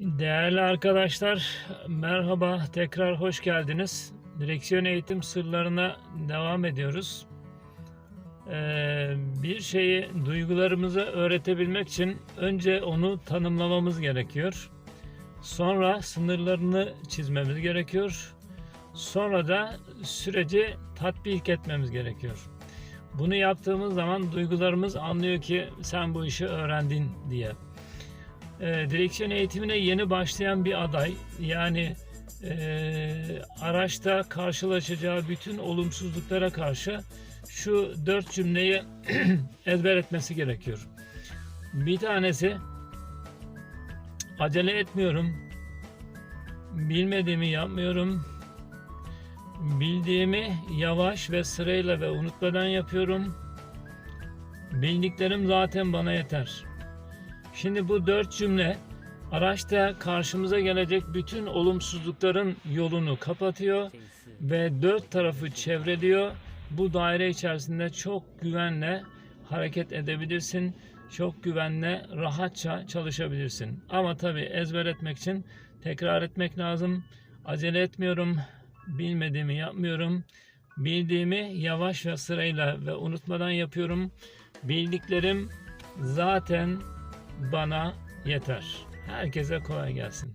Değerli arkadaşlar, merhaba, tekrar hoş geldiniz. Direksiyon eğitim sırlarına devam ediyoruz. Ee, bir şeyi duygularımıza öğretebilmek için önce onu tanımlamamız gerekiyor. Sonra sınırlarını çizmemiz gerekiyor. Sonra da süreci tatbik etmemiz gerekiyor. Bunu yaptığımız zaman duygularımız anlıyor ki sen bu işi öğrendin diye e, direksiyon eğitimine yeni başlayan bir aday yani e, araçta karşılaşacağı bütün olumsuzluklara karşı şu dört cümleyi ezber etmesi gerekiyor. Bir tanesi acele etmiyorum, bilmediğimi yapmıyorum, bildiğimi yavaş ve sırayla ve unutmadan yapıyorum, bildiklerim zaten bana yeter.'' Şimdi bu dört cümle araçta karşımıza gelecek bütün olumsuzlukların yolunu kapatıyor ve dört tarafı çevreliyor. Bu daire içerisinde çok güvenle hareket edebilirsin. Çok güvenle, rahatça çalışabilirsin. Ama tabii ezber etmek için tekrar etmek lazım. Acele etmiyorum, bilmediğimi yapmıyorum. Bildiğimi yavaş ve sırayla ve unutmadan yapıyorum. Bildiklerim zaten bana yeter. Herkese kolay gelsin.